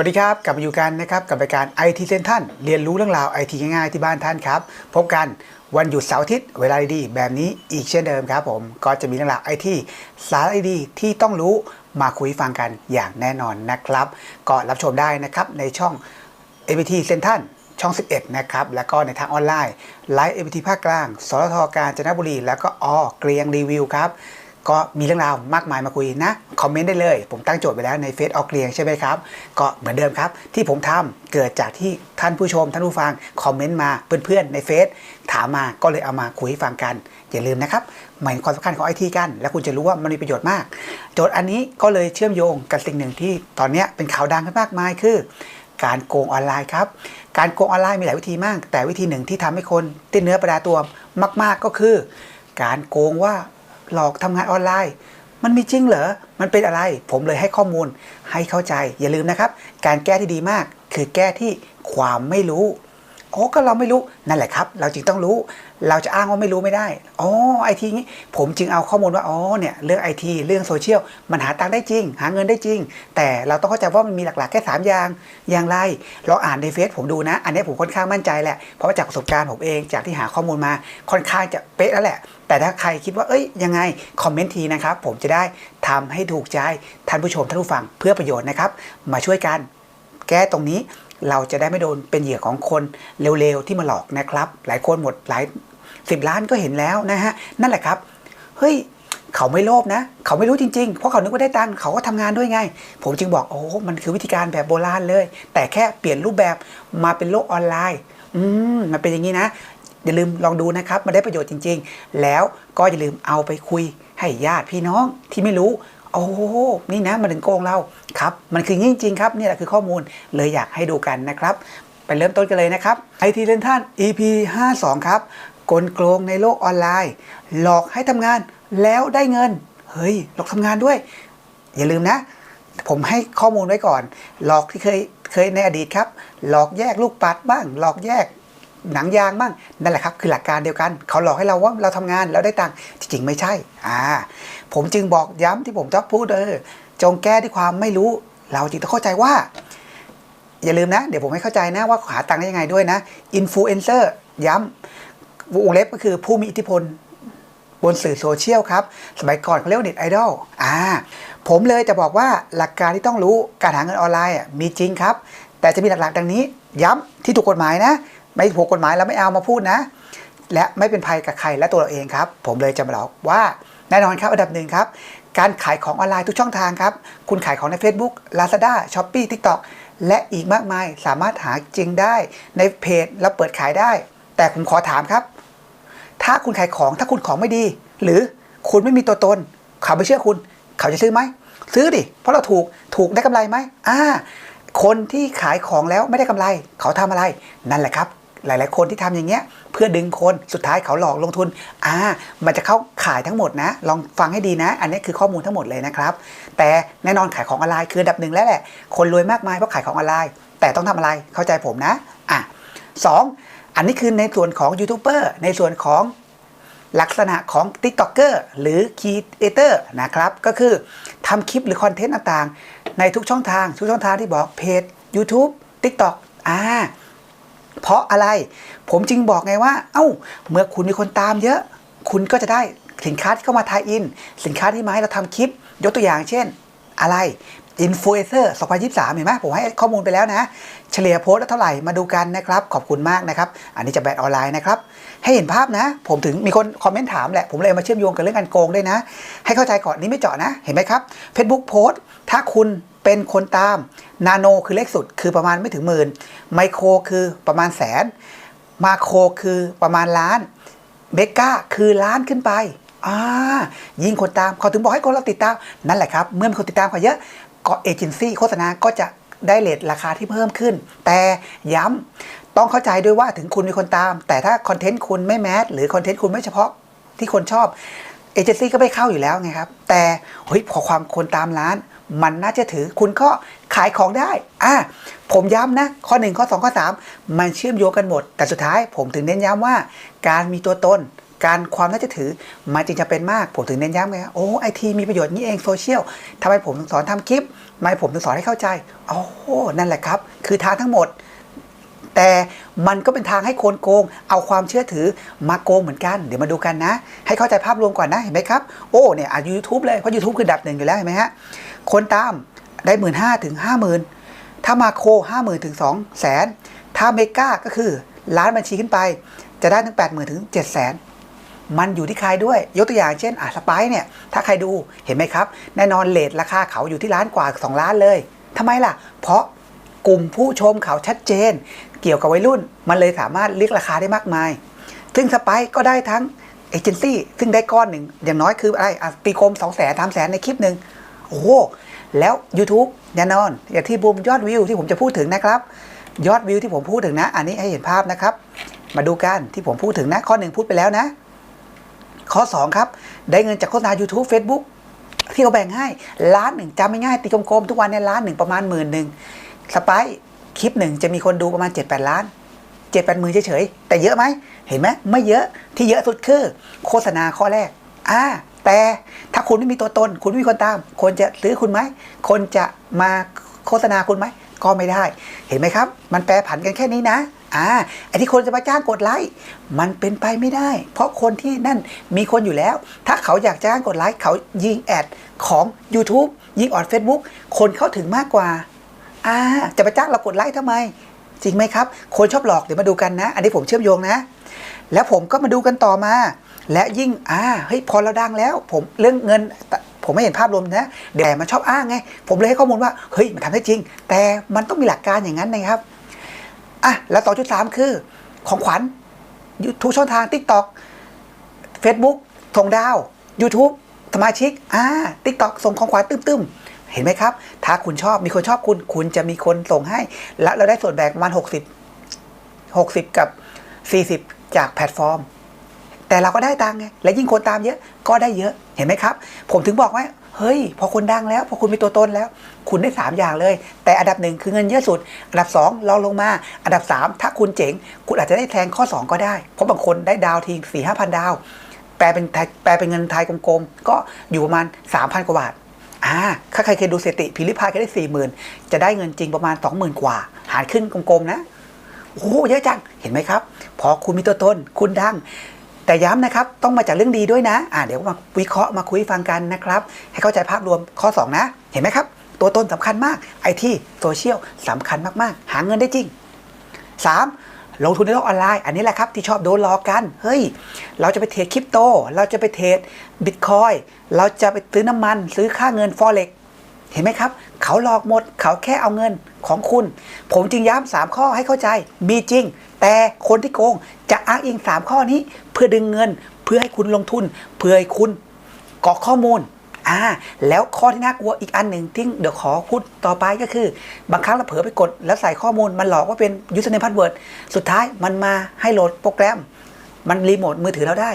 วัสดีครับ กลับมาอยู่กันนะครับกับรายการ IT เซนท่านเรียนรู้เรื่องราวไอทีง่ายๆที่บ้านท่านครับ พบกันวันหยุดเสาร์อาทิตย์เวลาดีๆแบบนี้อีกเช่นเดิมครับผมก็จะมีเรื่องราวไอทีสาระดีๆที่ต้องรู้มาคุยฟังกันอย่างแน่นอนนะครับ ก็รับชมได้นะครับในช่อง ABT เซนทันช่อง 11 นะครับ แล้วก็ในทางออนไลน์ไลฟ์ ABT ภาคกลาง สรทกาญจนบุรี แล้วก็อเกรียงรีวิวครับ ก็มีเรื่องราวมากมายมาคุยนะ คอมเมนต์ได้เลย ผมตั้งโจทย์ไปแล้วในเฟซออเกรียงใช่ไหมครับ ก็เหมือนเดิมครับ ที่ผมทำเกิดจากที่ท่านผู้ชม ท่านผู้ฟัง คอมเมนต์มาเพื่อนๆในเฟซถามมาก็เลยเอามาคุยให้ฟังกัน อย่าลืมนะครับหมายความสำคัญของไอทีกัน และคุณจะรู้ว่ามันมีประโยชน์มาก โจทย์อันนี้ก็เลยเชื่อมโยงกับสิ่งหนึ่งที่ตอนนี้เป็นข่าวดังกันมากมายคือ การโกงออนไลน์ครับการโกงออนไลน์มีหลายวิธีมาก แต่วิธีหนึ่งที่ทำให้คนติดเนื้อประดาตัวมาก ๆก็คือ การโกงว่า หลอกทำงานออนไลน์ มันมีจริงเหรอ มันเป็นอะไร ผมเลยให้ข้อมูลให้เข้าใจ อย่าลืมนะครับ การแก้ที่ดีมาก คือแก้ที่ความไม่รู้ โอ้ก็เราไม่รู้นั่นแหละครับ เราจึงต้องรู้ เราจะอ้างว่าไม่รู้ไม่ได้ อ๋อไอทีนี้ผมจึงเอาข้อมูลว่า อ๋อ เนี่ย เรื่องไอที เรื่องโซเชียล มันหาตังค์ได้จริง หาเงินได้จริง แต่เราต้องเข้าใจว่ามันมีหลักๆ แค่ 3 อย่าง อย่างไร เราอ่านในเฟซผมดูนะ อันนี้ผมค่อนข้างมั่นใจแหละ เพราะว่าจากประสบการณ์ผมเอง จากที่หาข้อมูลมา ค่อนข้างจะเป๊ะแล้วแหละ แต่ถ้าใครคิดว่า เอ้ย ยังไง คอมเมนต์ทีนะครับ ผมจะได้ทำให้ถูกใจท่านผู้ชมท่านผู้ฟังเพื่อประโยชน์นะครับ มาช่วยกัน แก้ตรงนี้เราจะได้ไม่โดนเป็นเหยื่อของคนเร็วๆที่มาหลอกนะครับ หลายคนหมดหลาย สิบล้านก็เห็นแล้วนะฮะนั่นแหละครับเฮ้ยเขาไม่โลภนะ เขาไม่รู้จริงๆ เพราะเขานึกว่าได้ตังค์เขาก็ทำงานด้วยไง ผมจึงบอกโอ้มันคือวิธีการแบบโบราณเลย แต่แค่เปลี่ยนรูปแบบมาเป็นโลกออนไลน์ อืมมันเป็นอย่างนี้นะ อย่าลืมลองดูนะครับมันได้ประโยชน์จริง ๆ แล้วก็อย่าลืมเอาไปคุยให้ญาติพี่น้องที่ไม่รู้โอ้นี่นะมันถึงโกงเราครับ มันคือจริงๆครับนี่แหละคือข้อมูลเลยอยากให้ดูกันนะครับ ไปเริ่มต้นกันเลยนะครับไอทีเลนท่าน EP 52 ครับ กลโกงในโลกออนไลน์ หลอกให้ทำงานแล้วได้เงิน เฮ้ย หลอกทำงานด้วย อย่าลืมนะ ผมให้ข้อมูลไว้ก่อน หลอกที่เคยเคยในอดีตครับ หลอกแยกลูกปัดบ้าง หลอกแยกหนังยางบ้างนั่นแหละครับ คือหลักการเดียวกัน เขาหลอกให้เราว่าเราทำงานแล้วได้ตังค์จริงๆไม่ใช่ อ่า ผมจึงบอกย้ำที่ผมชอบพูดเออจงแก้ที่ความไม่รู้ เราจึงต้องเข้าใจว่า อย่าลืมนะ เดี๋ยวผมให้เข้าใจนะว่าหาตังค์ได้ยังไงด้วยนะอินฟลูเอนเซอร์ย้ำ วงเล็บก็คือผู้มีอิทธิพล บนสื่อโซเชียลครับ สมัยก่อนเขาเรียกว่าเน็ตไอดอลอ่าผมเลยจะบอกว่าหลักการที่ต้องรู้การหาเงินออนไลน์มีจริงครับ แต่จะมีหลักๆ ดังนี้ ย้ำที่ถูกกฎหมายนะ ไม่ถูกกฎหมายเราไม่เอามาพูดนะ และไม่เป็นภัยกับใครและตัวเราเองครับ ผมเลยจะมาบอกว่าแน่นอนครับอันดับหนึ่งครับ การขายของออนไลน์ทุกช่องทางครับ คุณขายของใน Facebook Lazada Shopee TikTok และอีกมากมายสามารถหาจริงได้ในเพจแล้วเปิดขายได้ แต่ผมขอถามครับ ถ้าคุณขายของถ้าคุณของไม่ดี หรือคุณไม่มีตัวตน เขาไม่เชื่อคุณ เขาจะซื้อไหมซื้อดิเพราะเราถูกถูกได้กำไรไหมอ่า คนที่ขายของแล้วไม่ได้กำไร เขาทำอะไร นั่นแหละครับ หลาย ๆ คนที่ทำอย่างเงี้ย เพื่อดึงคนสุดท้ายเขาหลอกลงทุน อ่า มันจะเข้าขายทั้งหมดนะ ลองฟังให้ดีนะ อันนี้คือข้อมูลทั้งหมดเลยนะครับ แต่แน่นอนขายของออนไลน์คืออันดับหนึ่งแล้วแหละ คนรวยมากมายเพราะขายของออนไลน์ แต่ต้องทำอะไรเข้าใจผมนะ อะสองอันนี้คือในส่วนของยูทูบเบอร์ในส่วนของ ลักษณะของ TikToker หรือ Creator นะครับ ก็คือทำคลิปหรือคอนเทนต์ต่างๆ ในทุกช่องทาง ทุกช่องทางที่บอกเพจ YouTube TikTok อ่าเพราะอะไร ผมจึงบอกไงว่า เอ้า เมื่อคุณมีคนตามเยอะ คุณก็จะได้สินค้าที่เข้ามาทายอิน สินค้าที่มาให้เราทำคลิป ยกตัวอย่างเช่น อะไร อินฟลูเอนเซอร์2023 เห็นไหมผมให้ข้อมูลไปแล้วนะ เฉลี่ยโพสต์ละเท่าไหร่มาดูกันนะครับ ขอบคุณมากนะครับ อันนี้จะแบนออนไลน์นะครับ ให้เห็นภาพนะ ผมถึงมีคนคอมเมนต์ถามแหละ ผมเลยมาเชื่อมโยงกับเรื่องการโกงด้วยนะ ให้เข้าใจก่อนนี่ไม่เจาะนะ เห็นไหมครับ Facebook โพสต์ถ้าคุณเป็นคนตามนาโนคือเลขสุด คือประมาณไม่ถึงหมื่นไมโครคือประมาณแสนมาโครคือประมาณล้านเมกาคือล้านขึ้นไปอ่ายิ่งคนตามเขาถึงบอกให้คนเราติดตามนั่นแหละครับ เมื่อมีคนติดตามเขาเยอะ ก็เอเจนซี่โฆษณาก็จะได้เลทราคาที่เพิ่มขึ้น แต่ย้ำต้องเข้าใจด้วยว่าถึงคุณมีคนตาม แต่ถ้าคอนเทนต์คุณไม่แมสหรือคอนเทนต์คุณไม่เฉพาะที่คนชอบเอเจนซี่ก็ไม่เข้าอยู่แล้วไงครับ แต่เฮ้ยพอความคนตามร้าน มันน่าจะถือคุณก็ขายของได้ อะผมย้ำนะ ข้อ 1 ข้อ 2 ข้อ 3 มันเชื่อมโยงกันหมด แต่สุดท้ายผมถึงเน้นย้ำว่า การมีตัวตน การความน่าจะถือมันจึงจะเป็นมาก ผมถึงเน้นย้ำไงโอ้ไอทีมีประโยชน์นี้เองโซเชียลทำไมผมถึงสอนทำคลิปทำไมผมถึงสอนให้เข้าใจโอ้นั่นแหละครับ คือทางทั้งหมด แต่มันก็เป็นทางให้คนโกง เอาความเชื่อถือมาโกงเหมือนกัน เดี๋ยวมาดูกันนะ ให้เข้าใจภาพรวมก่อนนะเห็นไหมครับ โอ้เนี่ยอายูทูบเลยเพราะ YouTube คือดับหนึ่งอยู่แล้วเห็นไหมฮะคนตามได้หมื่นห้าถึงห้าหมื่นถ้ามาโคห้าหมื่นถึงสองแสนถ้าเมกาก็คือล้านบัญชีขึ้นไป จะได้ถึงแปดหมื่นถึงเจ็ดแสน มันอยู่ที่ใครด้วย ยกตัวอย่างเช่นอะสปซ์เนี่ย ถ้าใครดูเห็นไหมครับ แน่นอนเลทราคาเขาอยู่ที่ล้านกว่า 2 ล้านเลยทำไมล่ะ เพราะกลุ่มผู้ชมเขาชัดเจน เกี่ยวกับวัยรุ่น มันเลยสามารถเรียกราคาได้มากมาย ซึ่งสปซ์ก็ได้ทั้งเอเจนซี่ซึ่งได้ก้อนหนึ่ง อย่างน้อยคืออะไรอะตีกลม2 0 0 0 0 0 3 0 0 0ในคลิปหนึ่งโอ้โห แล้ว YouTube แน่นอน อย่างที่บูมยอดวิวที่ผมจะพูดถึงนะครับ ยอดวิวที่ผมพูดถึงนะ อันนี้ให้เห็นภาพนะครับ มาดูกันที่ผมพูดถึงนะ ข้อหนึ่งพูดไปแล้วนะ ข้อ 2 ครับ ได้เงินจากโฆษณา YouTube Facebook ที่เขาแบ่งให้ล้านหนึ่งจำไม่ง่ายตีกลมๆทุกวันเนี่ยล้านหนึ่งประมาณหมื่นหนึ่งสไปคลิปหนึ่งจะมีคนดูประมาณ 7-8 ล้าน7 8หมื่นเฉยๆแต่เยอะไหมเห็นไหมไม่เยอะที่เยอะสุดคือ โฆษณาข้อแรกอ่าแต่ถ้าคุณไม่มีตัวตน คุณไม่มีคนตาม คนจะซื้อคุณไหม คนจะมาโฆษณาคุณไหม ก็ไม่ได้ เห็นไหมครับ มันแปรผันกันแค่นี้นะ อ่าไอ้ที่คนจะมาจ้างกดไลค์มันเป็นไปไม่ได้ เพราะคนที่นั่นมีคนอยู่แล้ว ถ้าเขาอยากจ้างกดไลค์เขายิงแอดของ YouTube ยิงออด Facebook คนเข้าถึงมากกว่าอ่าจะไปจ้างเรากดไลค์ทำไม จริงไหมครับ คนชอบหลอกเดี๋ยวมาดูกันนะ อันนี้ผมเชื่อมโยงนะ แล้วผมก็มาดูกันต่อมา และยิ่งอ่าเฮ้ยพอเราดังแล้ว ผมเรื่องเงินผมไม่เห็นภาพรวมนะเดี๋ยวมันชอบอ้างไง ผมเลยให้ข้อมูลว่าเฮ้ยมันทำได้จริง แต่มันต้องมีหลักการอย่างนั้นนะครับ อะแล้วต่อจุดสามคือของขวัญทุกช่องทาง TikTok Facebook ทงดาว YouTube สมาชิกอ่า TikTok ส่งของขวัญตึ้มๆ เห็นไหมครับ ถ้าคุณชอบมีคนชอบคุณ คุณจะมีคนส่งให้ และเราได้ส่วนแบ่งประมาณ 60 60 กับ 40 จากแพลตฟอร์ม แต่เราก็ได้ตังค์ไง และยิ่งคนตามเยอะก็ได้เยอะเห็นไหมครับ ผมถึงบอกว่า เฮ้ย พอคนดังแล้ว พอคุณมีตัวตนแล้ว คุณได้ 3 อย่างเลย แต่อันดับหนึ่งคือเงินเยอะสุด อันดับ2รองลงมา อันดับ 3 ถ้าคุณเจ๋ง คุณอาจจะได้แทงข้อ 2 ก็ได้ เพราะบางคนได้ดาวทีสี่ห้าพันดาว แปลเป็นไทยแปลเป็นเงินไทยกลมๆ ก็อยู่ประมาณ 3,000 กว่าบาทอ่าถ้าใครเคยดูสติพิลิพายก็ได้สี่หมื่นจะได้เงินจริงประมาณ 20,000 กว่า หารขึ้นกลมๆนะโอ้โหเยอะจังเห็นไหมครับ พอคุณมีตัวตนคุณดัง แต่ย้ำนะครับต้องมาจากเรื่องดีด้วยนะอ่าเดี๋ยวมาวิเคราะห์มาคุยฟังกันนะครับ ให้เข้าใจภาพรวมข้อ 2 นะ เห็นไหมครับ ตัวตนสำคัญมากไอที่โซเชียลสำคัญมากๆ หาเงินได้จริง 3. ลงทุนในโลกออนไลน์ อันนี้แหละครับที่ชอบโดนหลอกกัน เฮ้ย เราจะไปเทรดคริปโต เราจะไปเทรดบิตคอย เราจะไปซื้อน้ำมัน ซื้อค่าเงินฟอเร็ก เห็นไหมครับ เขาหลอกหมด เขาแค่เอาเงินของคุณ ผมจึงย้ำสามข้อให้เข้าใจมีจริง แต่คนที่โกงจะอ้างอิงสามข้อนี้ เพื่อดึงเงิน เพื่อให้คุณลงทุน เพื่อให้คุณกรอกข้อมูลอ่าแล้วข้อที่น่ากลัวอีกอันหนึ่งที่เดี๋ยวขอพูดต่อไปก็คือ บางครั้งเราเผลอไปกด แล้วใส่ข้อมูลมันหลอกว่าเป็น username password สุดท้ายมันมาให้โหลดโปรแกรม มันรีโมทมือถือเราได้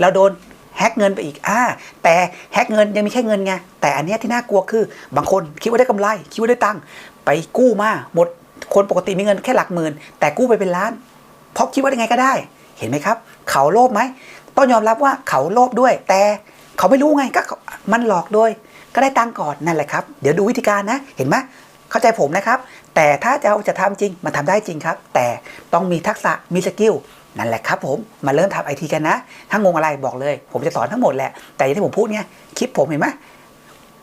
เราโดน แฮกเงินไปอีกอ่าแต่แฮกเงินยังมีแค่เงินไงแต่อันนี้ที่น่ากลัวคือบางคนคิดว่าได้กำไร คิดว่าได้ตังค์ไปกู้มาหมดคนปกติมีเงินแค่หลักหมื่นแต่กู้ไปเป็นล้านเพราะคิดว่าได้ไงก็ได้ เห็นไหมครับ เขาโลภไหมต้องยอมรับว่าเขาโลภด้วย แต่เขาไม่รู้ไงก็มันหลอกโดยก็ได้ตังค์ก่อนนั่นแหละครับ เดี๋ยวดูวิธีการนะ เห็นไหมเข้าใจผมนะครับ แต่ถ้าจะเอาจะทำจริงมันทำได้จริงครับ แต่ต้องมีทักษะมีสกิล นั่นแหละครับผมมาเริ่มทำไอทีกันนะ ถ้างงอะไรบอกเลย ผมจะสอนทั้งหมดแหละ แต่อย่างที่ผมพูดเนี่ยคลิปผมเห็นไหม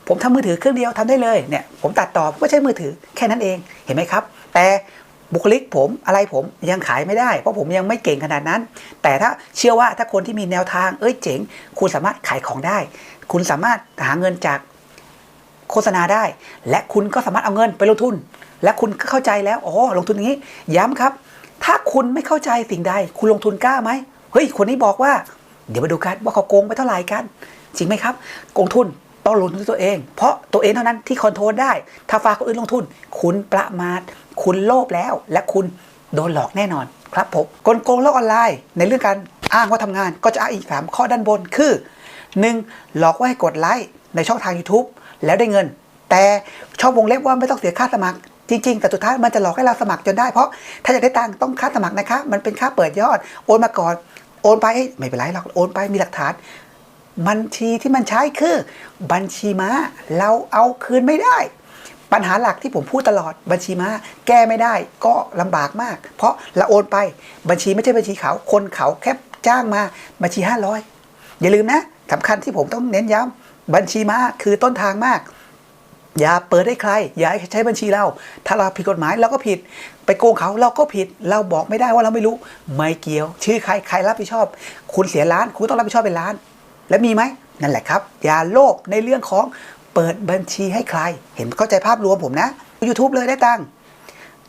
ผมทำมือถือเครื่องเดียวทำได้เลยเนี่ยผมตัดต่อก็ใช้มือถือแค่นั้นเองเห็นไหมครับ แต่บุคลิกผมอะไรผมยังขายไม่ได้ เพราะผมยังไม่เก่งขนาดนั้น แต่ถ้าเชื่อว่าถ้าคนที่มีแนวทางเอ้ยเจ๋ง คุณสามารถขายของได้ คุณสามารถหาเงินจากโฆษณาได้ และคุณก็สามารถเอาเงินไปลงทุน และคุณก็เข้าใจแล้วอ๋อลงทุนอย่างนี้ ย้ำครับ ถ้าคุณไม่เข้าใจสิ่งใด คุณลงทุนกล้าไหมเฮ้ย คนนี้บอกว่า เดี๋ยวมาดูกันว่าเขาโกงไปเท่าไหร่กัน จริงไหมครับลงทุนต้องลงทุนด้วยตัวเอง เพราะตัวเองเท่านั้นที่คอนโทรลได้ ถ้าฝากคนอื่นลงทุน คุณประมาท คุณโลภแล้ว และคุณโดนหลอกแน่นอนครับผมกลโกงโลกออนไลน์ ในเรื่องการอ้างว่าทำงาน ก็จะอ้างอีกสามข้อด้านบนคือ 1. หลอกว่าให้กดไลค์ในช่องทาง YouTube แล้วได้เงิน แต่ชอบวงเล็บว่าไม่ต้องเสียค่าสมัคร จริงๆ แต่สุดท้ายมันจะหลอกให้เราสมัครจนได้เพราะถ้าอยากได้ตังค์ต้องค่าสมัครนะคะ มันเป็นค่าเปิดยอด โอนมาก่อน โอนไปไม่เป็นไรหรอกโอนไปมีหลักฐาน บัญชีที่มันใช้คือ บัญชีม้าเราเอาคืนไม่ได้ ปัญหาหลักที่ผมพูดตลอดบัญชีม้าแก้ไม่ได้ก็ลำบากมาก เพราะเราโอนไปบัญชีไม่ใช่บัญชีเขาคนเขาแค่จ้างมาบัญชี 500 อย่าลืมนะสำคัญที่ผมต้องเน้นย้ำบัญชีม้าคือต้นทางมาก อย่าเปิดให้ใคร อย่าใช้บัญชีเรา ถ้าเราผิดกฎหมายเราก็ผิด ไปโกงเขาเราก็ผิด เราบอกไม่ได้ว่าเราไม่รู้ ไม่เกี่ยว ชื่อใครใครรับผิดชอบ คุณเสียล้าน คุณต้องรับผิดชอบเป็นล้าน แล้วมีไหมนั่นแหละครับ อย่าโลภในเรื่องของเปิดบัญชีให้ใคร เห็นเข้าใจภาพรวมผมนะ YouTube เลยได้ตัง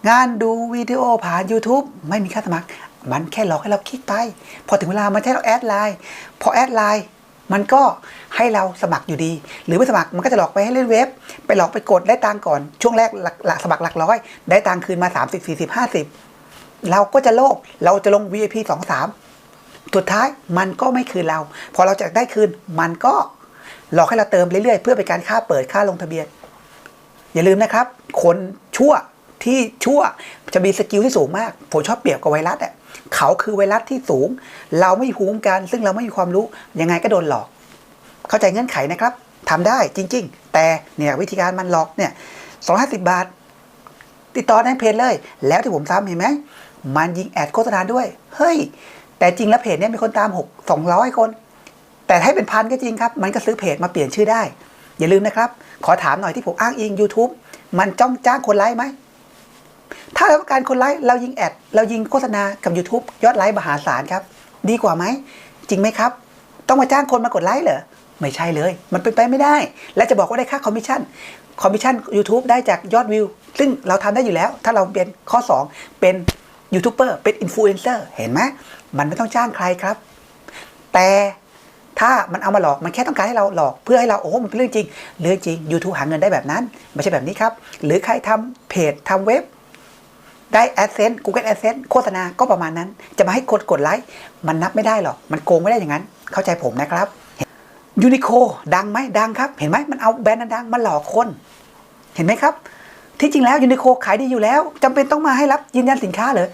งานดูวิดีโอผ่าน YouTube ไม่มีค่าสมัคร มันแค่หลอกให้เราคลิกไป พอถึงเวลามันให้เราแอดไลน์พอแอดไลน์ มันก็ให้เราสมัครอยู่ดี หรือไม่สมัครมันก็จะหลอกไปให้เล่นเว็บ ไปหลอกไปกดได้ตังก่อน ช่วงแรกหลักสมัครหลักร้อย ได้ตังค์คืนมา 30 40 50 เราก็จะโลภเราจะลง VIP 2 3สุดท้ายมันก็ไม่คืนเรา พอเราจะได้คืนมันก็หลอกให้เราเติมเรื่อยๆ เพื่อเป็นการค่าเปิดค่าลงทะเบียน อย่าลืมนะครับ คนชั่วที่ชั่วจะมีสกิลที่สูงมากผมชอบเปรียบกับไวรัสอะ เขาคือไวรัสที่สูง เราไม่ภูมิคัน ซึ่งเราไม่มีความรู้ยังไงก็โดนหลอก เข้าใจเงื่อนไขนะครับทำได้จริง ๆ แต่เนี่ยวิธีการมันหลอกเนี่ยสองห้าสิบบาท ติดต่อในเพจเลย แล้วที่ผมทำเห็นไหมมันยิงแอดโฆษณาด้วย เฮ้ย แต่จริงแล้วเพจเนี้ยมีคนตามหกสองร้อยคน แต่ให้เป็นพันก็จริงครับ มันก็ซื้อเพจมาเปลี่ยนชื่อได้ อย่าลืมนะครับ ขอถามหน่อยที่ผมอ้างอิง YouTube มันจ้องจ้างคนไลค์ไหม ถ้าเราต้องการคนไลค์เรายิงแอด เรายิงโฆษณากับ YouTube ยอดไลค์มหาศาลครับ ดีกว่าไหม จริงไหมครับ ต้องมาจ้างคนมากดไลค์เหรอ ไม่ใช่เลย มันเป็นไปไม่ได้ และจะบอกว่าได้ค่าคอมมิชชั่น คอมมิชชั่น YouTube ได้จากยอดวิว ซึ่งเราทำได้อยู่แล้ว ถ้าเราเป็นข้อ 2 เป็นยูทูบเบอร์เป็นอินฟลูเอนเซอร์เห็นไหมมันไม่ต้องจ้างใครครับ แต่ถ้ามันเอามาหลอกมันแค่ต้องการให้เราหลอกเพื่อให้เราโอ้มันเป็นเรื่องจริงเรื่องจริง YouTube หาเงินได้แบบนั้น ไม่ใช่แบบนี้ครับ หรือใครทำเพจทำเว็บ ได้ AdSense Google AdSense โฆษณาก็ประมาณนั้น จะมาให้กดกดไลค์มันนับไม่ได้หรอก มันโกงไม่ได้อย่างนั้น เข้าใจผมนะครับยูนิโคดังไหมดังครับ เห็นไหมมันเอาแบรนด์ดังมาหลอกคน เห็นไหมครับ ที่จริงแล้วยูนิโคขายดีอยู่แล้วจำเป็นต้องมาให้รับยืนยันสินค้าเหรอ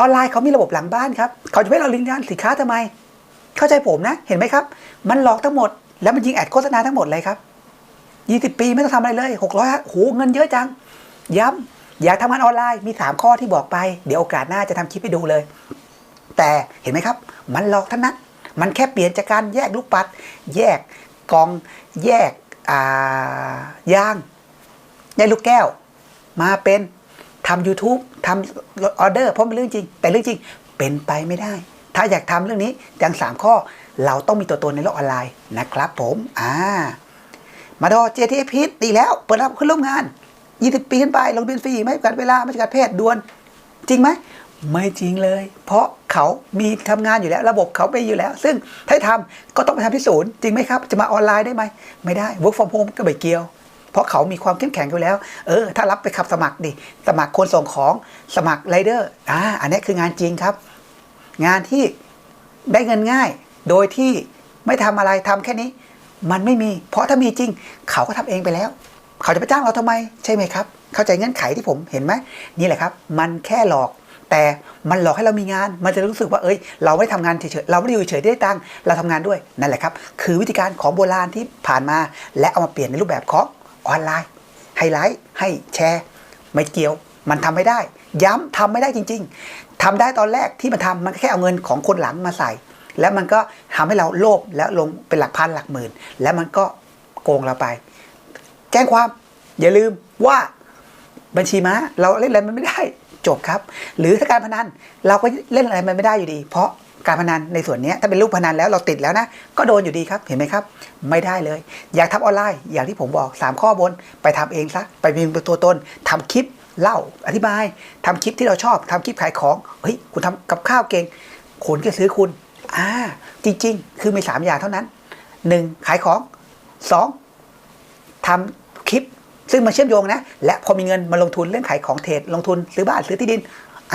ออนไลน์เขามีระบบหลังบ้านครับเขาจะไม่เรายืนยันสินค้าทำไม เข้าใจผมนะ เห็นไหมครับ มันหลอกทั้งหมด แล้วมันยิงแอดโฆษณาทั้งหมดเลยครับยี่สิบปีไม่ต้องทำอะไรเลยหกร้อยโหเงินเยอะจัง ย้ำ อยากทำงานออนไลน์มี 3 ข้อที่บอกไป เดี๋ยวโอกาสหน้าจะทำคลิปให้ดูเลย แต่เห็นไหมครับ มันหลอกทั้งนั้น มันแค่เปลี่ยนจากการแยกลูกปัด แยกกอง แยกอ่ายางแยกลูกแก้ว มาเป็นทำ YouTube ทำออเดอร์เพราะเป็นเรื่องจริง แต่เรื่องจริงเป็นไปไม่ได้ ถ้าอยากทำเรื่องนี้อย่างสามข้อเราต้องมีตัวตนในโลกออนไลน์นะครับผม อ่า มาดอ JTF พิษดีแล้ว เปิดรับขึ้นร่วมงาน 20ปีขึ้นไปลงทุนฟรีไม่จำกัดเวลาไม่จำกัดเพศด่วน จริงไหมไม่จริงเลย เพราะเขามีทำงานอยู่แล้ว ระบบเขาไปอยู่แล้ว ซึ่งถ้าทำก็ต้องไปทำที่ศูนย์จริงไหมครับ จะมาออนไลน์ได้ไหม ไม่ได้ work from home ก็ไม่เกี่ยว เพราะเขามีความเข้มแข็งอยู่แล้ว เออ ถ้ารับไปขับสมัครดิ สมัครคนส่งของสมัครไรเดอร์อ่าอันนี้คืองานจริงครับ งานที่ได้เงินง่าย โดยที่ไม่ทำอะไรทำแค่นี้ มันไม่มี เพราะถ้ามีจริง เขาก็ทำเองไปแล้ว เขาจะไปจ้างเราทำไม ใช่ไหมครับ เข้าใจเงื่อนไขที่ผมเห็นไหมนี่แหละครับ มันแค่หลอก แต่มันหลอกให้เรามีงาน มันจะรู้สึกว่าเอ้ย เราไม่ได้ทำงานเฉยๆเราไม่ได้อยู่เฉยๆได้ตังค์เราทำงานด้วยนั่นแหละครับ คือวิธีการของโบราณที่ผ่านมา และเอามาเปลี่ยนในรูปแบบของออนไลน์ให้ไลค์ให้แชร์ไม่เกี่ยว มันทำไม่ได้ ย้ำทำไม่ได้จริง ๆทำได้ตอนแรกที่มันทำมันแค่เอาเงินของคนหลังมาใส่ แล้วมันก็ทำให้เราโลภแล้วลงเป็นหลักพันหลักหมื่น แล้วมันก็โกงเราไป แจ้งความอย่าลืมว่าบัญชีม้าเราเล่นอะไรมันไม่ได้จบครับ หรือถ้าการพนันเราก็เล่นอะไรมันไม่ได้อยู่ดี เพราะการพนันในส่วนนี้ถ้าเป็นลูกพนันแล้วเราติดแล้วนะ ก็โดนอยู่ดีครับเห็นไหมครับ ไม่ได้เลย อยากทำออนไลน์อย่างที่ผมบอก 3 ข้อบน ไปทำเองซะไปมีตัวตนทำคลิปเล่าอธิบายทำคลิปที่เราชอบทำคลิปขายของเฮ้ยคุณทำกับข้าวเก่งคนก็ซื้อคุณอ่าจริง ๆ คือมี 3 อย่างเท่านั้น 1. ขายของ 2. ทำคลิป ซึ่งมันเชื่อมโยงนะ และพอมีเงินมาลงทุนเรื่องขายของเทรดลงทุนซื้อบ้านซื้อที่ดิน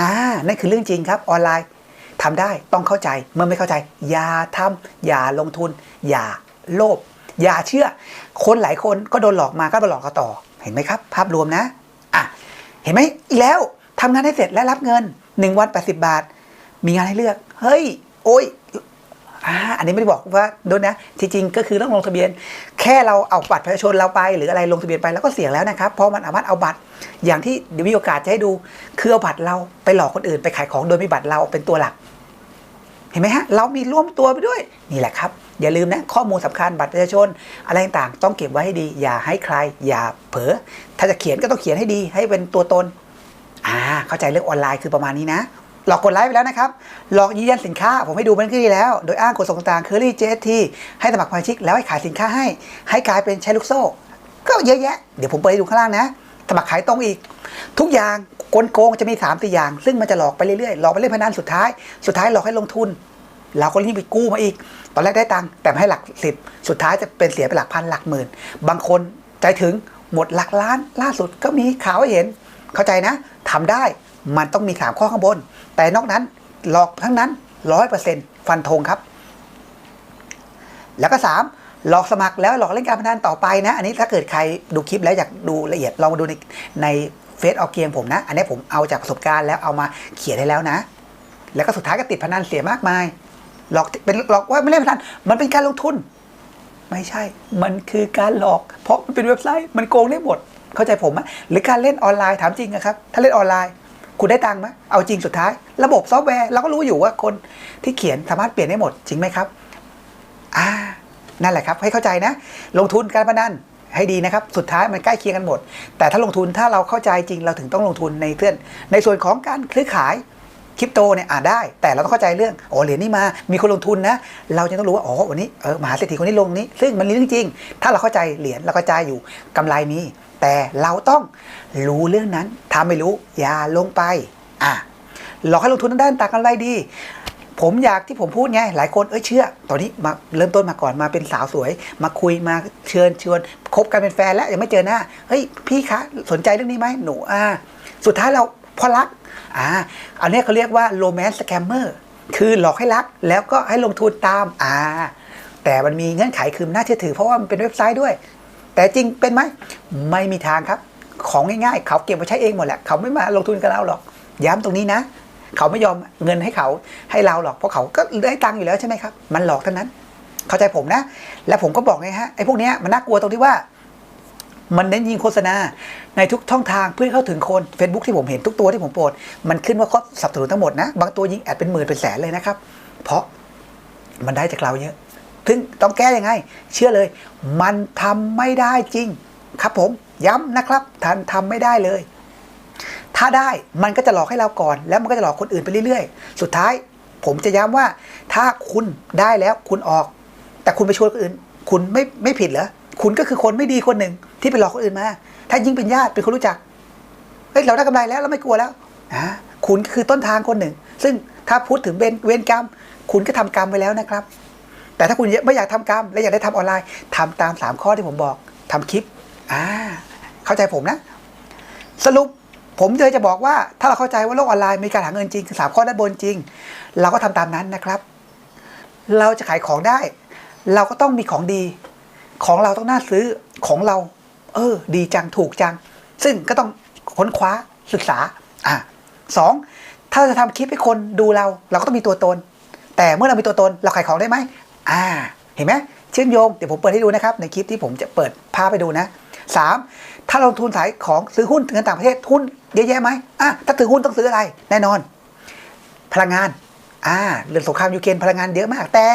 อ่านั่นคือเรื่องจริงครับออนไลน์ทำได้ต้องเข้าใจเมื่อไม่เข้าใจ อย่าทำอย่าลงทุน อย่าโลภอย่าเชื่อ คนหลายคนก็โดนหลอกมาก็มาหลอกเขาต่อ เห็นไหมครับ ภาพรวมนะอะเห็นไหมอีกแล้วทำงานให้เสร็จและรับเงิน 1 วัน 80 บาท มีงานให้เลือก เฮ้ย โอ้ย อ่าอันนี้ไม่ได้บอกว่าโดนนะ จริงๆ ก็คือต้องลงทะเบียน แค่เราเอาบัตรประชาชนเราไป หรืออะไรลงทะเบียนไปแล้วก็เสี่ยงแล้วนะครับ เพราะมันสามารถเอาบัตรอย่างที่เดี๋ยวมีโอกาสจะให้ดู คือเอาบัตรเราไปหลอกคนอื่นไปขายของโดยมีบัตรเราเป็นตัวหลัก เห็นไหมฮะ เรามีร่วมตัวไปด้วย นี่แหละครับ อย่าลืมนะ ข้อมูลสำคัญบัตรประชาชน อะไรต่างๆ ต้องเก็บไว้ให้ดี อย่าให้ใคร อย่าเผลอ ถ้าจะเขียนก็ต้องเขียนให้ดี ให้เป็นตัวตน อ่า เข้าใจเรื่องออนไลน์คือประมาณนี้นะ หลอกกดไลค์ไปแล้วนะครับ หลอกยืนยันสินค้า ผมให้ดูมันขึ้นที่แล้ว โดยอ้างกฎส่งต่างเคอรี่เจทีให้สมัครสมาชิกแล้วให้ขายสินค้าให้ ให้กลายเป็นใช้ลูกโซ่ ก็เยอะแยะ เดี๋ยวผมเปิดให้ดูข้างล่างนะ สมัครขายตรงอีก ทุกอย่างกลโกงจะมี3ามสี่อย่าง ซึ่งมันจะหลอกไปเรื่อยๆ หลอกไปเล่นพนันสุดท้าย สุดท้ายหลอกให้ลงทุน เราก็รีบไปกู้มาอีก ตอนแรกได้ตังค์แต่ให้หลักสิบ สุดท้ายจะเป็นเสียไปหลักพันหลักหมื่น บางคนใจถึงหมดหลักล้าน ล่าสุดก็มีข่าวให้เห็น เข้าใจนะทำได้ มันต้องมีสามข้อข้างบน แต่นอกนั้นหลอกทั้งนั้นร้อยเปอร์เซ็นต์ฟันธงครับ แล้วก็สามหลอกสมัครแล้วหลอกเล่นการพนันต่อไปนะ อันนี้ถ้าเกิดใครดูคลิปแล้วอยากดูละเอียดลองมาดูในในเฟซเอาเกียงผมนะ อันนี้ผมเอาจากประสบการณ์แล้วเอามาเขียนให้แล้วนะ แล้วก็สุดท้ายก็ติดพนันเสียมากมาย หลอกเป็นหลอกว่าไม่เล่นพนันมันเป็นการลงทุน ไม่ใช่ มันคือการหลอก เพราะมันเป็นเว็บไซต์มันโกงได้หมด เข้าใจผมไหมหรือการเล่นออนไลน์ถามจริงนะครับ ถ้าเล่นออนไลน์ คุณได้ตังค์ไหมเอาจริงสุดท้าย ระบบซอฟต์แวร์เราก็รู้อยู่ว่าคนที่เขียนสามารถเปลี่ยนได้หมดจริงไหมครับอ่านั่นแหละครับให้เข้าใจนะ ลงทุนการพนันให้ดีนะครับ สุดท้ายมันใกล้เคียงกันหมด แต่ถ้าลงทุนถ้าเราเข้าใจจริงเราถึงต้องลงทุนในเพื่อนในส่วนของการซื้อขายคริปโตเนี่ยอ่าได้ แต่เราต้องเข้าใจเรื่องอ๋อเหรียญนี้มา มีคนลงทุนนะ เราจะต้องรู้ว่าอ๋อวันนี้เออมหาเศรษฐีคนนี้ลงนี้ ซึ่งมันเรื่องจริง ถ้าเราเข้าใจเหรียญเราเข้าใจอยู่กำไรมี แต่เราต้องรู้เรื่องนั้นถ้าไม่รู้อย่าลงไปอะหลอกให้ลงทุนทางด้านต่างกำไรดี ผมอยากที่ผมพูดไงหลายคนเอ้ยเชื่อ ตอนนี้มาเริ่มต้นมาก่อนมาเป็นสาวสวย มาคุยมาเชิญชวนคบกันเป็นแฟนแล้วยังไม่เจอหน้าเฮ้ยพี่คะสนใจเรื่องนี้ไหมหนูอ่าสุดท้ายเราพอรักอ่าอันนี้เขาเรียกว่าโรแมนต์สแกมเมอร์คือหลอกให้รักแล้วก็ให้ลงทุนตามอ่าแต่มันมีเงื่อนไขคือน่าเชื่อถือเพราะว่ามันเป็นเว็บไซต์ด้วย แต่จริงเป็นไหมไม่มีทางครับ ของง่ายๆ เขาเก็บมาใช้เองหมดแหละเขาไม่มาลงทุนกับเราหรอก ย้ำตรงนี้นะ เขาไม่ยอมเงินให้เขาให้เราหรอกเพราะเขาก็ได้ตังค์อยู่แล้วใช่ไหมครับ มันหลอกเท่านั้น เข้าใจผมนะ และผมก็บอกไงฮะไอ้พวกเนี้ยมันน่ากลัวตรงที่ว่า มันเน้นยิงโฆษณาในทุกช่องทางเพื่อเข้าถึงคน Facebook ที่ผมเห็นทุกตัวที่ผมโปรดมันขึ้นว่าเขาสับสนุนทั้งหมดนะบางตัวยิงแอดเป็นหมื่นเป็นแสนเลยนะครับ เพราะมันได้จากเราเยอะ ถึงต้องแก้ยังไง เชื่อเลย มันทำไม่ได้จริง ครับผมย้ำนะครับท่านทำไม่ได้เลย ถ้าได้มันก็จะหลอกให้เราก่อน แล้วมันก็จะหลอกคนอื่นไปเรื่อยๆ สุดท้าย ผมจะย้ำว่า ถ้าคุณได้แล้วคุณออก แต่คุณไปชวนคนอื่น คุณไม่ไม่ผิดเหรอคุณก็คือคนไม่ดีคนหนึ่งที่ไปหลอกคนอื่นมา ถ้ายิ่งเป็นญาติเป็นคนรู้จักเฮ้ยเราได้กำไรแล้วเราไม่กลัวแล้วอ่าคุณก็คือต้นทางคนหนึ่ง ซึ่งถ้าพูดถึงเวรเวรกรรม คุณก็ทำกรรมไปแล้วนะครับ แต่ถ้าคุณไม่อยากทำกรรมและอยากได้ทำออนไลน์ทำตามสามข้อที่ผมบอกทำคลิปอ่าเข้าใจผมนะ สรุปผมเลยจะบอกว่าถ้าเราเข้าใจว่าโลกออนไลน์มีการหาเงินจริงคือสามข้อด้านบนจริง เราก็ทำตามนั้นนะครับ เราจะขายของได้ เราก็ต้องมีของดี ของเราต้องน่าซื้อของเรา เออ ดีจังถูกจัง ซึ่งก็ต้องค้นคว้าศึกษา อะสองถ้าเราจะทำคลิปให้คนดูเรา เราก็ต้องมีตัวตน แต่เมื่อเรามีตัวตน เราขายของได้ไหม อ่า เห็นไหมเชื่อมโยง เดี๋ยวผมเปิดให้ดูนะครับ ในคลิปที่ผมจะเปิดภาพไปดูนะสามถ้าลงทุนสายของซื้อหุ้นเงินต่างประเทศหุ้นเยอะแยะไหมอะถ้าถือหุ้นต้องซื้ออะไร แน่นอน พลังงานอ่าเรื่องสงครามยูเครนพลังงานเยอะมาก แต่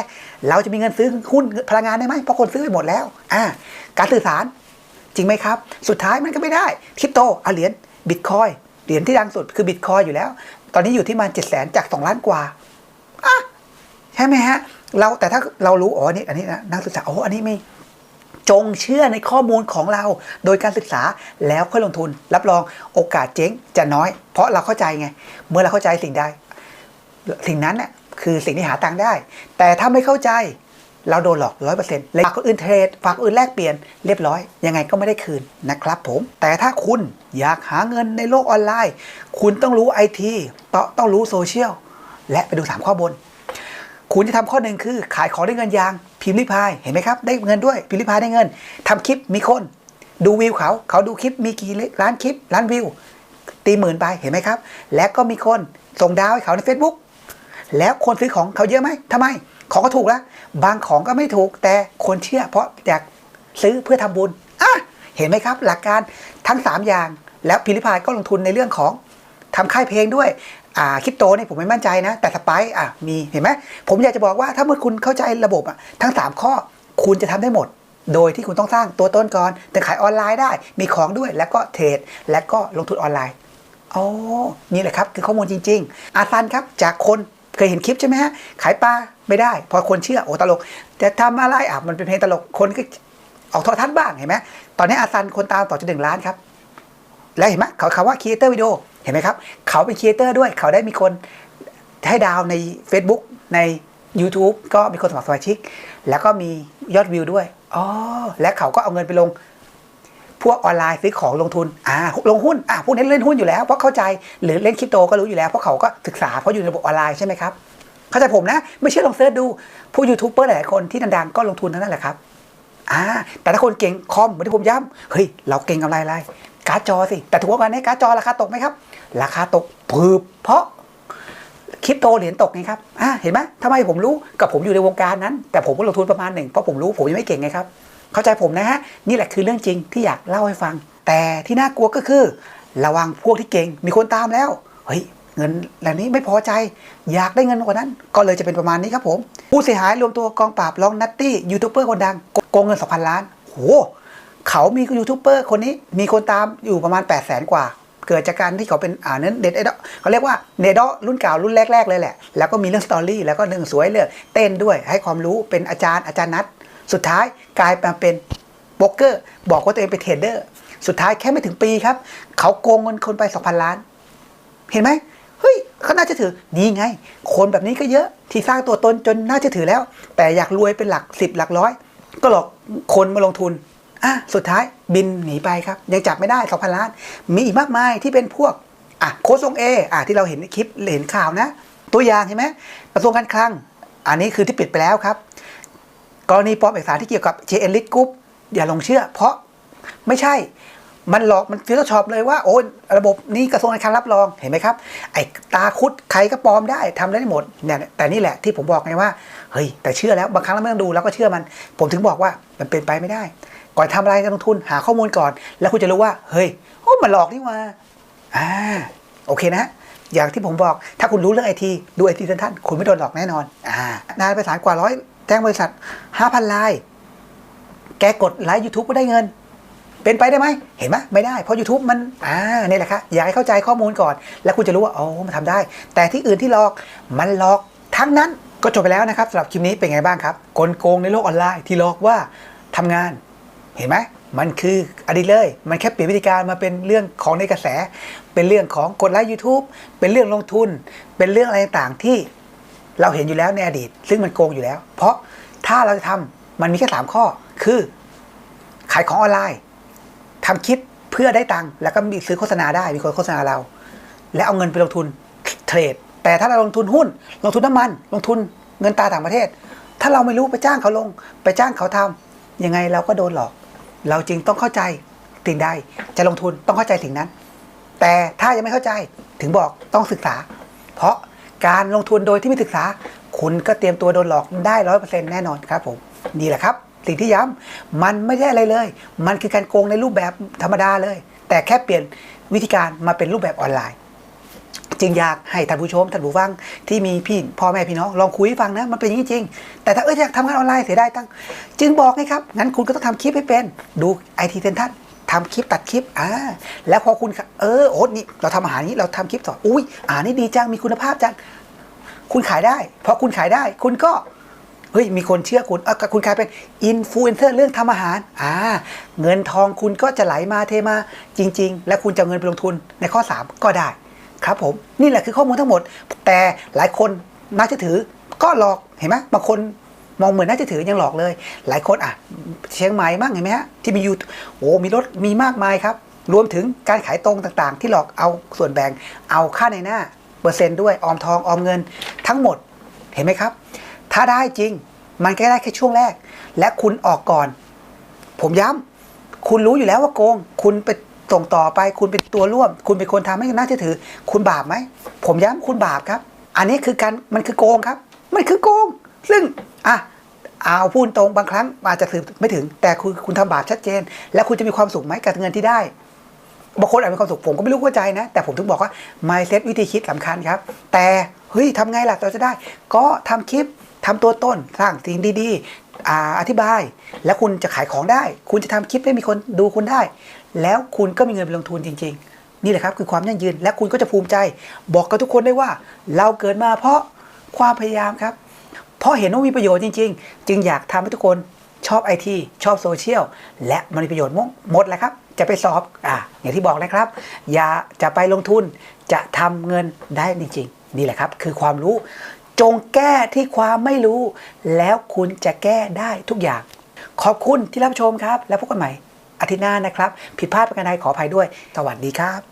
เราจะมีเงินซื้อหุ้นพลังงานได้ไหมเพราะคนซื้อไปหมดแล้วอ่าการสื่อสารจริงไหมครับ สุดท้ายมันก็ไม่ได้คริปโตเหรียญบิตคอยเหรียญที่ดังสุดคือบิตคอยอยู่แล้ว ตอนนี้อยู่ที่มาเจ็ดแสนจากสองล้านกว่าอะใช่ไหมฮะ เราแต่ถ้าเรารู้อ๋อนี่อันนี้นะนักศึกษาโอ้อันนี้ไม่จงเชื่อในข้อมูลของเราโดยการศึกษาแล้วค่อยลงทุน รับรองโอกาสเจ๊งจะน้อย เพราะเราเข้าใจไง เมื่อเราเข้าใจสิ่งใดสิ่งนั้นน่ะคือสิ่งที่หาตังค์ได้ แต่ถ้าไม่เข้าใจเราโดนหลอกร้อยเปอร์เซ็นต์ฝากคนอื่นเทรดฝากคนอื่นแลกเปลี่ยนเรียบร้อย ยังไงก็ไม่ได้คืนนะครับผม แต่ถ้าคุณอยากหาเงินในโลกออนไลน์ คุณต้องรู้ไอทีต้องต้องรู้โซเชียลและไปดูสามข้อบน คุณจะทำข้อหนึ่งคือขายของได้เงินยางพิมพ์ริพายเห็นไหมครับ ได้เงินด้วยพิมพ์ริพายได้เงินทำคลิปมีคน ดูวิวเขา เขาดูคลิปมีกี่ล้านคลิปล้านวิว ตีหมื่นไปเห็นไหมครับ และก็มีคนส่งดาวให้เขาใน Facebook แล้วคนซื้อของเขาเยอะไหมทำไม ของก็ถูกแล้วบางของก็ไม่ถูกแต่คนเชื่อ เพราะอยากซื้อเพื่อทำบุญอะเห็นไหมครับ หลักการทั้ง 3 อย่าง แล้วพิริพายก็ลงทุนในเรื่องของทำค่ายเพลงด้วย อ่าคริปโตนี่ผมไม่มั่นใจนะ แต่สปซ์อะมีเห็นไหมผมอยากจะบอกว่าถ้าเมื่อคุณเข้าใจระบบอะทั้ง 3 ข้อคุณจะทำได้หมด โดยที่คุณต้องสร้างตัวต้นก่อนแต่ขายออนไลน์ได้ มีของด้วยแล้วก็เทรดแล้วก็ลงทุนออนไลน์อ๋อนี่แหละครับคือข้อมูลจริง ๆ อาซันครับจากคนเคยเห็นคลิปใช่ไหมฮะขายปลาไม่ได้ พอคนเชื่อโอ้ตลกแต่ทำอะไรอะมันเป็นเพลงตลกคนก็ออกโทรทัศน์บ้างเห็นไหมตอนนี้อาซันคนตามต่อจนหนึ่งล้านครับแล้วเห็นไหมเขาคำว่าครีเอเตอร์วิดีโอ เห็นไหมครับ เขาเป็นครีเอเตอร์ด้วย เขาได้มีคนให้ดาวใน Facebook ใน YouTube ก็มีคนสมัครสมาชิก แล้วก็มียอดวิวด้วยอ๋อและเขาก็เอาเงินไปลง พวกออนไลน์ซื้อของลงทุนอ่าลงหุ้นอ่าพวกนี้เล่นหุ้นอยู่แล้วเพราะเข้าใจหรือเล่นคริปโตก็รู้อยู่แล้วเพราะเขาก็ศึกษาเพราะอยู่ในระบบออนไลน์ใช่ไหมครับเข้าใจผมนะ ไม่เชื่อลองเสิร์ชดูผู้ยูทูบเบอร์หลายคนที่ดังๆก็ลงทุนทั้งนั้นแหละครับอ่าแต่ถ้าคนเก่งคอมเหมือนที่ผมย้ำเฮ้ยเราเก่งกำไรอะไร การ์ดจอสิ แต่ถูกว่าวันนี้การ์ดจอราคาตกไหมครับ ราคาตกพืบเพราะคริปโตเหรียญตกไงครับอ่าเห็นไหมทำไมผมรู้กับผมอยู่ในวงการนั้น แต่ผมก็ลงทุนประมาณหนึ่งเพราะผมรู้ผมยังไม่เก่งไงครับ เข้าใจผมนะฮะ นี่แหละคือเรื่องจริงที่อยากเล่าให้ฟัง แต่ที่น่ากลัวก็คือ ระวังพวกที่เก่ง มีคนตามแล้ว เฮ้ย เงินเหล่านี้ไม่พอใจ อยากได้เงินกว่านั้น ก็เลยจะเป็นประมาณนี้ครับผม ผู้เสียหายรวมตัวกองปราบลองนัตตี้ยูทูบเบอร์คนดังโกงเงินสองพันล้านโห เขามียูทูบเบอร์คนนี้มีคนตามอยู่ประมาณ8 0 0แสนกว่า เกิดจากการที่เขาเป็นอ่านั้นเด็ดไอดอลเขาเรียกว่าเนดอรุ่นเก่ารุ่นแรก ๆ เลยแหละ แล้วก็มีเรื่องสตอรี่แล้วก็เรื่องสวยเรื่องเต้นด้วยให้ความรู้เป็นอาจารย์อาจารย์นัด สุดท้ายกลายมาเป็นโบรกเกอร์ บอกว่าตัวเองเป็นเทรดเดอร์ สุดท้ายแค่ไม่ถึงปีครับ เขาโกงเงินคนไป 2,000 ล้าน เห็นไหมเฮ้ยเขาน่าจะถือนี่ไง คนแบบนี้ก็เยอะที่สร้างตัวตนจนน่าจะถือแล้ว แต่อยากรวยเป็นหลักสิบหลักร้อยก็หลอกคนมาลงทุน อะสุดท้ายบินหนีไปครับ ยังจับไม่ได้สองพันล้าน มีอีกมากมายที่เป็นพวกอะโค้ชทรงเออะที่เราเห็นคลิปเห็นข่าวนะ ตัวอย่างเห็นไหมกระทรวงการคลัง อันนี้คือที่ปิดไปแล้วครับ กรณีปลอมเอกสารที่เกี่ยวกับ j n l i t Group อย่าหลงเชื่อ เพราะไม่ใช่มันหลอกมันฟิลช็อปเลยว่าโอ้ระบบนี้กระทรวงการคลังรับรองเห็นไหมครับ ไอ้ตาคุดใครก็ปลอมได้ทำได้หมดเนี่ยแต่นี่แหละที่ผมบอกไงว่าเฮ้ยแต่เชื่อแล้วบางครั้งเราไม่ต้องดูแล้วก็เชื่อมัน ผมถึงบอกว่ามันเป็นไปไม่ได้ ก่อนทำอะไรการลงทุนหาข้อมูลก่อน แล้วคุณจะรู้ว่า เฮ้ยโอ้มันหลอกนี่ว่าอ่าโอเคนะอย่างที่ผมบอกถ้าคุณรู้เรื่องไอทีดูไอทีท่านคุณไม่โดนหลอกแน่นอนอ่านานไปสารกว่าร้อยแจ้งบริษัทห้าพันลายแกกดไลค์ YouTube ก็ได้เงิน เป็นไปได้ไหมเห็นไหมไม่ได้เพราะ YouTube มันอ่านี่แหละครับอยากให้เข้าใจข้อมูลก่อน แล้วคุณจะรู้ว่าโอ๋อมันทำได้ แต่ที่อื่นที่หลอกมันหลอกทั้งนั้นก็จบไปแล้วนะครับสำหรับคลิปนี้เป็นไงบ้างครับกลโกงในโลกออนไลน์ที่หลอกว่าทำงาน เห็นไหมมันคืออดีตเลย มันแค่เปลี่ยนวิธีการมาเป็นเรื่องของในกระแส เป็นเรื่องของกดไลค์ YouTube เป็นเรื่องลงทุน เป็นเรื่องอะไรต่างๆที่เราเห็นอยู่แล้วในอดีต ซึ่งมันโกงอยู่แล้ว เพราะถ้าเราจะทำมันมีแค่สามข้อ คือ ขายของออนไลน์ทำคลิปเพื่อได้ตังค์แล้วก็มีซื้อโฆษณาได้มีคนโฆษณาเรา แล้วเอาเงินไปลงทุนเทรด แต่ถ้าเราลงทุนหุ้น ลงทุนน้ำมัน ลงทุนเงินตราต่างประเทศ ถ้าเราไม่รู้ไปจ้างเขาลง ไปจ้างเขาทำยังไงเราก็โดนหลอก เราจึงต้องเข้าใจสิ่งใดจะลงทุนต้องเข้าใจสิ่งนั้น แต่ถ้ายังไม่เข้าใจถึงบอกต้องศึกษา เพราะการลงทุนโดยที่ไม่ศึกษา คุณก็เตรียมตัวโดนหลอกได้ร้อยเปอร์เซ็นต์แน่นอนครับผมนี่แหละครับ สิ่งที่ย้ำมันไม่ใช่อะไรเลย มันคือการโกงในรูปแบบธรรมดาเลย แต่แค่เปลี่ยนวิธีการมาเป็นรูปแบบออนไลน์ จึงอยากให้ท่านผู้ชมท่านผู้ฟังที่มีพี่พ่อแม่พี่น้องลองคุยฟังนะมันเป็นอย่างนี้จริง แต่ถ้าเอออยากทำงานออนไลน์เสียได้ตั้ง จึงบอกไงครับงั้นคุณก็ต้องทำคลิปให้เป็นดูไอทีเซนทันทำคลิปตัดคลิปอ่าแล้วพอคุณเออโอ้นี่เราทำอาหารนี้เราทำคลิปสออุ้ยอาหารนี่ดีจังมีคุณภาพจังคุณขายได้พอคุณขายได้ คุณก็เฮ้ยมีคนเชื่อคุณเออคุณกลายเป็นอินฟลูเอนเซอร์เรื่องทำอาหารอ่าเงินทองคุณก็จะไหลมาเทมาจริง ๆ และคุณจะเอาเงินไปลงทุนในข้อ 3 ก็ได้ ครับผมนี่แหละคือข้อมูลทั้งหมด แต่หลายคนน่าจะถือก็หลอกเห็นไหมบางคนมองเหมือนน่าจะถือยังหลอกเลย หลายคนอะเชียงใหม่มั่งเห็นไหมฮะที่มียูโอ้มีรถมีมากมายครับ รวมถึงการขายตรงต่างๆ ที่หลอกเอาส่วนแบ่งเอาค่าในหน้าเปอร์เซ็นต์ด้วยออมทองออมเงินทั้งหมดเห็นไหมครับ ถ้าได้จริงมันก็ได้แค่ช่วงแรก และคุณออกก่อน ผมย้ำคุณรู้อยู่แล้วว่าโกง คุณไป ส่งต่อไปคุณเป็นตัวร่วม คุณเป็นคนทำให้น่าเชื่อถือ คุณบาปไหม ผมย้ำคุณบาปครับ อันนี้คือการมันคือโกงครับ มันคือโกง ซึ่งอะเอาพูดตรงบางครั้งอาจจะถือไม่ถึง แต่คุณคุณทำบาปชัดเจน แล้วคุณจะมีความสุขไหมกับเงินที่ได้บางคนอาจจะมีความสุขผมก็ไม่รู้เข้าใจนะ แต่ผมถึงบอกว่า mindset วิธีคิดสำคัญครับ แต่เฮ้ยทำไงล่ะเราจะได้ ก็ทำคลิปทำตัวต้นสร้างสิ่งดีๆอ่าอธิบาย แล้วคุณจะขายของได้ คุณจะทำคลิปให้มีคนดูคุณได้ แล้วคุณก็มีเงินไปลงทุนจริง ๆ นี่แหละครับคือความยั่งยืน และคุณก็จะภูมิใจ บอกกับทุกคนได้ว่า เราเกิดมาเพราะความพยายามครับ เพราะเห็นว่ามีประโยชน์จริง ๆ จึงอยากทำให้ทุกคนชอบไอทีชอบโซเชียลและมันมีประโยชน์หมดแหละครับ จะไปสอบอ่าอย่างที่บอกนะครับ อย่าจะไปลงทุนจะทำเงินได้จริงๆนี่แหละครับ คือความรู้จงแก้ที่ความไม่รู้ แล้วคุณจะแก้ได้ทุกอย่าง ขอบคุณที่รับชมครับ แล้วพบกันใหม่ อาทิตย์หน้านะครับ ผิดพลาดประการใดขออภัยด้วย สวัสดีครับ